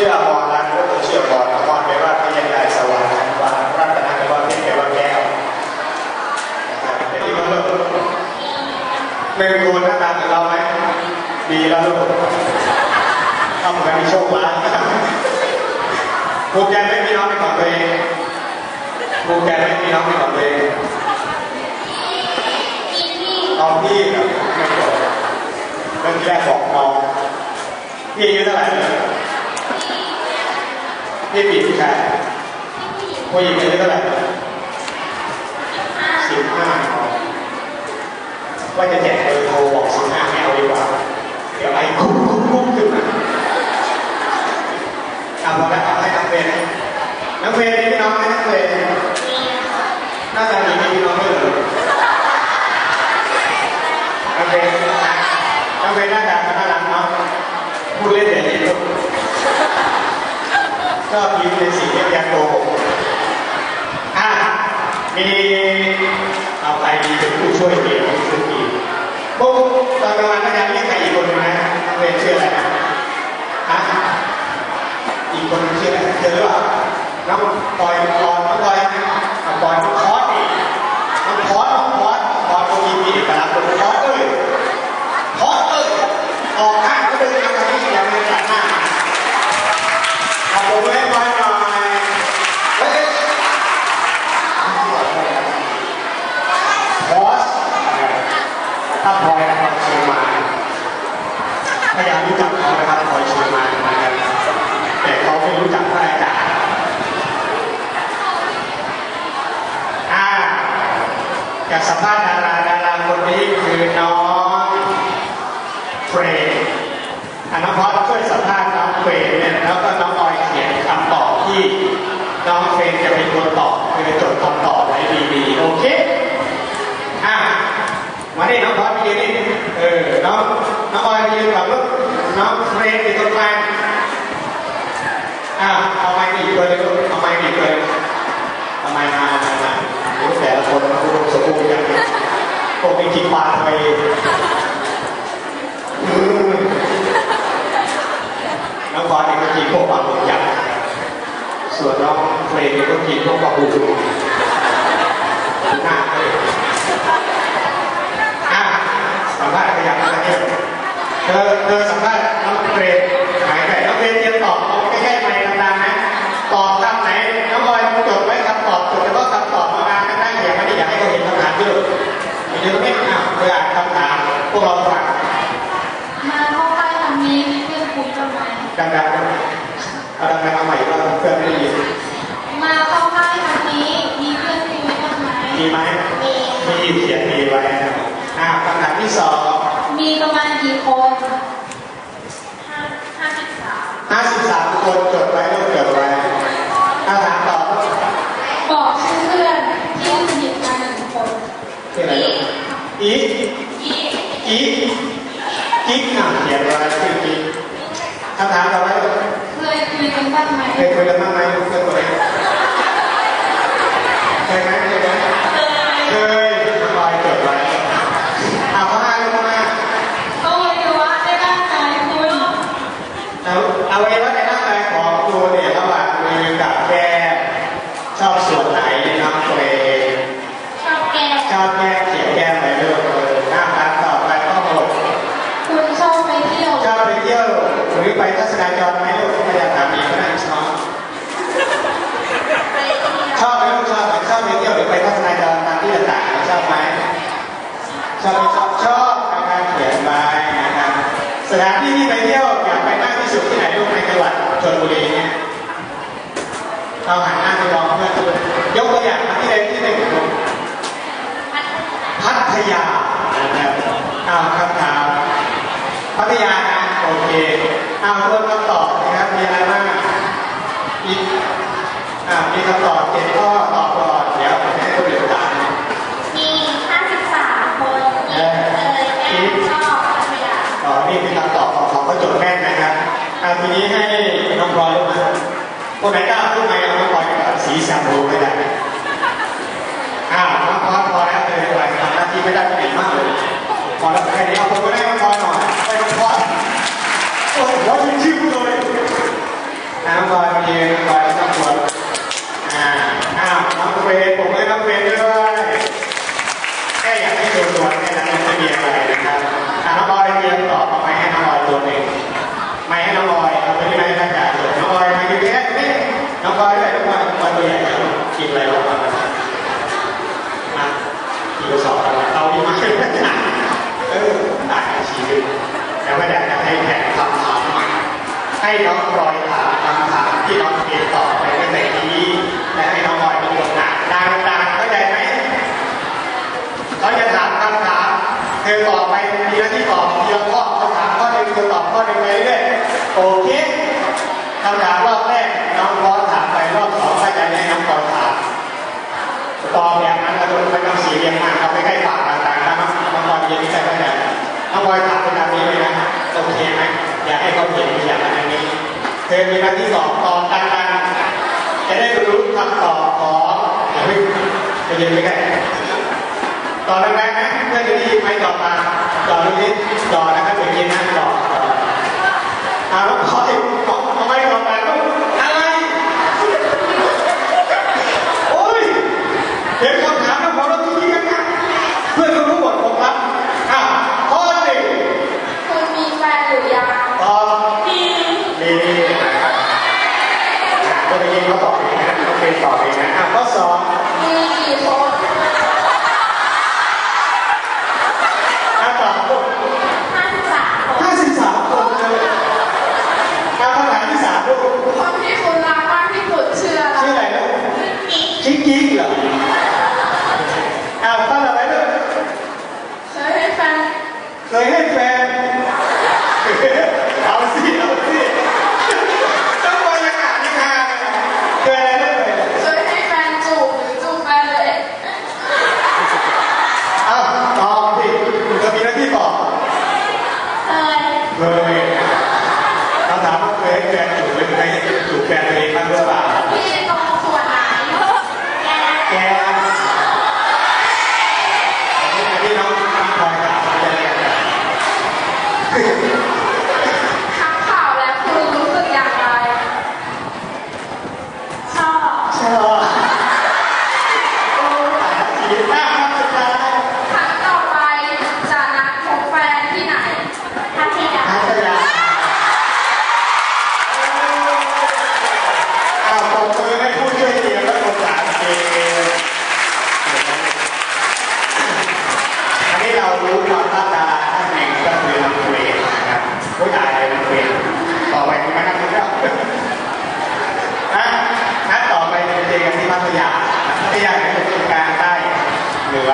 ชื่ออมรรัตน์ก็คือชื่ออนมรอมรแปลว่าพยายสว่างว่ารัตนะแปลว่าเพชรแปลว่าแก้วนะครับเป็นที่มาลูกไม่เป็นหน้าตาเหมือนเราไหมดีแล้วลูกต้องการมีโชคลาภภูมิใจไหมพี่น้องในของตัวเองภูมิใจไหมพี่น้องในของตัวเองเอาพี่กับไม่จบเรื่องแรกบอกน้องพี่อายุเท่าไหร่ พี่ปีผู้ชายผู้หญิงอายุเท่าไหร่สิบห้าว่าจะแจกเบอร์โทรบอกสิบห้าไม่เอาดีกว่า เดี๋ยวไอ้คุ้มคุ้มคุ้มขึ้นมาเอาพอแล้วเอาให้น้องเฟรนน้องเฟรนมีพี่น้องไหมน้องเฟรนหน้าตาดีมีพี่น้องด้วยเหรอน้องเฟรนน้องเฟรนหน้าตาน่ารักเนาะพูดเล่นแต่ดีลู กชอบยิ้มในสิ่งที่ยังโกหกอะมีเอาใครดีเป็นผู้ช่วยเกี่ยวกับธุรกิจพวกตอนกลางวันก็ยังเรียกใครอีกคนนึงนะน้องเฟรนชื่ออะไรนะฮะอีกคนชื่ออะไรเจอหรือเปล่าน้องปอยปอยน้องปอยนะน้องปอยน้องคอสอีกน้องคอสน้องคอสคอสตรงนี้มีเอกลักษณ์น้องคอสเอ้ยคอสเอ้ยออกข้างก็เป็นอะไรที่ยังไม่ตัดหน้า ขอบคุณให้บอยหน่อยเฮ้ยบอสถ้าพลอยนะครับเชียงใหม่พยายามรู้จักเขานะครับพลอยเชียงใหม่เหมือนกันแต่เขาไม่รู้จักพระอาจารย์อ่าอยากสัมภาษณ์ดาราดาราคนนี้คือน้องเฟรย์ อันน้องพอดช่วยสัมภาษณ์น้องเฟรนเนี่ยแล้วก็น้องออยเขียนคำตอบที่น้องเฟรนจะเป็นคนตอบคือจดคำตอบไว้ดีๆโอเคอะมาดิน้องพอดไปยืนนี่เออน้องน้องออยไปยืนกับลูกน้องเฟรนอยู่ตรงกลาง อะเอาไม้อีกตัวหนึงลูกเอาไม้อีกตัวหนึงเอาไมมาเอาไมมาโอ้แต่ละคนอุดมสมบูรณ์กันพวกนี้กินปลาไปอืมน้องบอลเองก็กินพวกปลาหมึกยักษ์ส่วนน้องเฟรนเองก็กินพวกปลาบูหน้าเลยอะสัมภาษณ์ขยับมาเนี่ยเธอเธอสัมภาษณ์น้องเฟรน หันหน้าไปมองเพื่อนดูยกตัวอย่างมาที่ใดที่หนึ่งลูกพัทยานะครับอ้าวคำถามพัทยานะโอเคอ้าวทวนคำตอบนะครับมีอะไรบ้างอีกอ่ามีคำตอบเจ็ดข้อตอบก่อนเดี๋ยวผมให้คนอื่นถามมีห้าสิบสามคนมีเคยแก้ชอบพัทยาอ๋อนี่คือคำตอบของเขาก็จดแม่นนะครับอ่าทีนี้ให้ fe, pongan fe ตอแบบนั้นเราจะไปทำสีเรียงมางเราไม่ใกล้ปากต่างๆนะครับงน้องพอยเรีนที่ใจไว้ไหนน้องพลอยถามเป็นแบบนี้เลยนะโอเคไหมอยากให้เขาเห็นอย่างนี้เธอมีครั้ที่สองตอนกลางๆจะได้รู้คำตอบของอย่าเพิ่งไปเรียนไม่ได้ตอนแรกๆนะเพื่อนจะได้ยินไหมต่อมาต่อนิดต่อนะครับเดี๋ยวเย็นนั่งต่อเอาแล้วพลอย ผู้ใหญ่มันเปลี่นต่อไปที่มาทำเรื่องนะนัดต่อไปเจนกันที่พัทยาพัทยาเป็นการใต้เหนือ